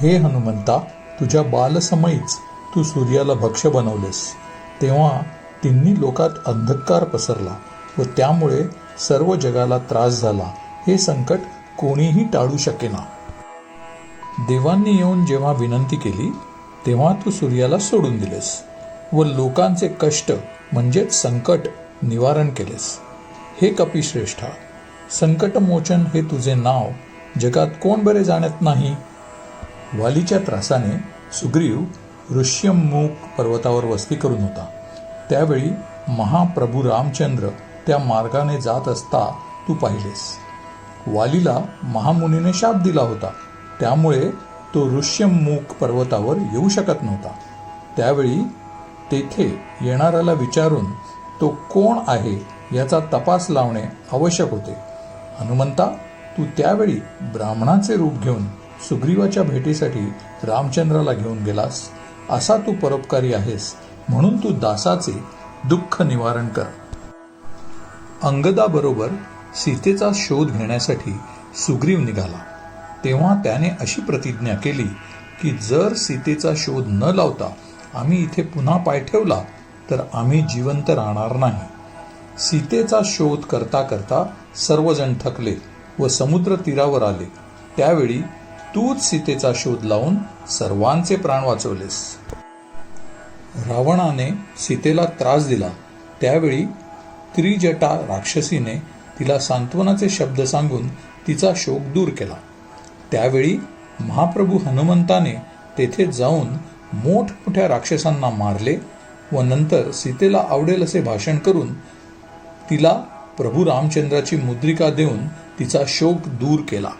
हे हनुमंता तुझ्या बालसमयीच तू सूर्याला भक्ष बनवलेस. तेव्हा तिन्ही लोकात अंधकार पसरला व त्यामुळे सर्व जगाला त्रास झाला. हे संकट कोणीही टाळू शकेना. देवांनी येऊन जेव्हा विनंती केली तेव्हा तू सूर्याला सोडून दिलेस व लोकांचे कष्ट म्हणजेच संकट निवारण केलेस. हे कपिश्रेष्ठा संकटमोचन हे तुझे नाव. जगात कोण बरे जाणत नाही? वालीच्या त्रासाने सुग्रीव ऋष्यमुख पर्वतावर वस्ती करून होता. त्यावेळी महाप्रभू रामचंद्र त्या मार्गाने जात असता तू पाहिलेस. वालीला महामुनीने शाप दिला होता. त्यामुळे तो ऋष्यमुख पर्वतावर येऊ शकत नव्हता. त्यावेळी तेथे येणाऱ्याला विचारून तो कोण आहे याचा तपास लावणे आवश्यक होते. हनुमंता तू त्यावेळी ब्राह्मणाचे रूप घेऊन सुग्रीवाच्या भेटीसाठी रामचंद्राला घेऊन गेलास. असा तू परोपकारी आहेस म्हणून तू दासाचे दुःख निवारण कर. अंगदाबरोबर सीतेचा शोध घेण्यासाठी सुग्रीव निघाला. तेव्हा त्याने अशी प्रतिज्ञा केली की जर सीतेचा शोध न लावता आम्ही इथे पुन्हा पाय ठेवला तर आम्ही जिवंत राहणार नाही. सीतेचा शोध करता करता सर्वजण थकले व समुद्र तीरावर आले. त्यावेळी तूच सीतेचा शोध लावून सर्वांचे प्राण वाचवलेस. रावणाने सीतेला त्रास दिला. त्यावेळी त्रिजटा राक्षसीने तिला सांत्वनाचे शब्द सांगून तिचा शोक दूर केला. त्यावेळी महाप्रभू हनुमंताने तेथे जाऊन मोठमोठ्या राक्षसांना मारले व नंतर सीतेला आवडेल असे भाषण करून तिला प्रभू रामचंद्राची मुद्रिका देऊन तिचा शोक दूर केला.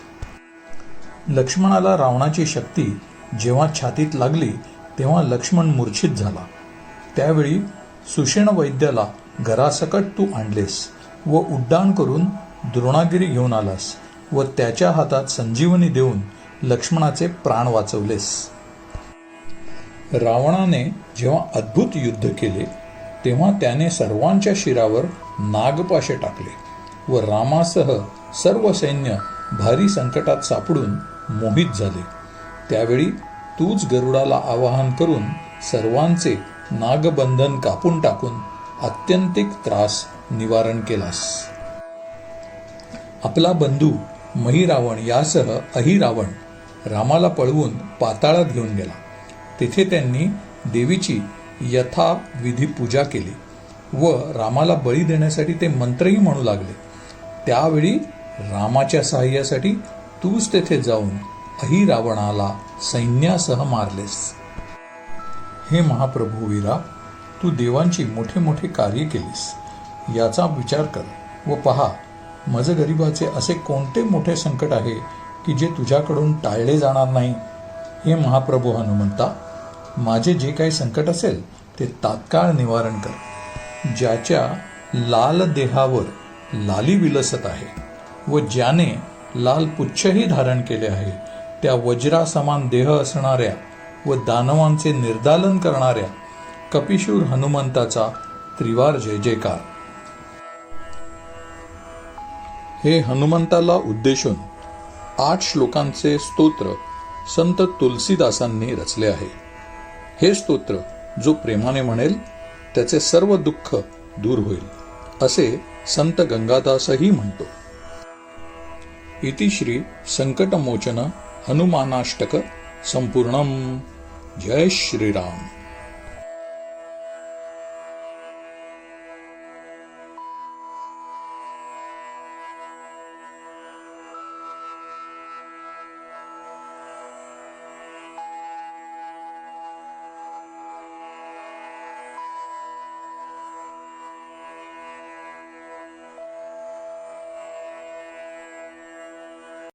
लक्ष्मणाला रावणाची शक्ती जेव्हा छातीत लागली तेव्हा लक्ष्मण मूर्छित झाला. त्यावेळी सुषेण वैद्याला घरासकट तू आणलेस व उड्डाण करून द्रोणागिरी घेऊन आलास व त्याच्या हातात संजीवनी देऊन लक्ष्मणाचे प्राण वाचवलेस. रावणाने जेव्हा अद्भुत युद्ध केले तेव्हा त्याने सर्वांच्या शिरावर नागपाशे टाकले व रामासह सर्व सैन्य भारी संकटात सापडून मोहित झाले. त्यावेळी तूच गरुडाला आवाहन करून सर्वांचे नागबंधन कापून टाकून आत्यंतिक त्रास निवारण केलास. आपला बंधू महिरावण यासह अहिरावण रामाला पळवून पाताळात घेऊन गेला. तेथे त्यांनी देवीची यथाविधी पूजा केली व रामाला बळी देण्यासाठी ते मंत्रही म्हणू लागले. त्यावेळी रामाच्या सहाय्यासाठी तूच तेथे जाऊन अहिरावणाला सैन्यासह मारलेस. हे महाप्रभू वीरा तू देवांची मोठे मोठे कार्य केलीस. याचा विचार कर व पहा मज गरिबाचे असे कोणते मोठे संकट आहे की जे तुझ्याकडून टाळले जाणार नाही? हे महाप्रभू हनुमंता माझे जे काही संकट असेल ते तात्काळ निवारण कर. ज्याच्या लाल देहावर लाली विलसत आहे व ज्याने लाल पुच्छही धारण केले आहे. त्या वज्रासमान देह असणाऱ्या व दानवांचे निर्दालन करणाऱ्या कपिशूर हनुमंताचा त्रिवार जय जयकार. हे हनुमंताला उद्देशून आठ श्लोकांचे स्तोत्र संत तुलसीदासांनी रचले आहे. हे स्तोत्र जो प्रेमाने म्हणेल त्याचे सर्व दुःख दूर होईल असे संत गंगादासही म्हणतो. इति श्री संकटमोचन हनुमानाष्टक संपूर्णम। जय श्रीराम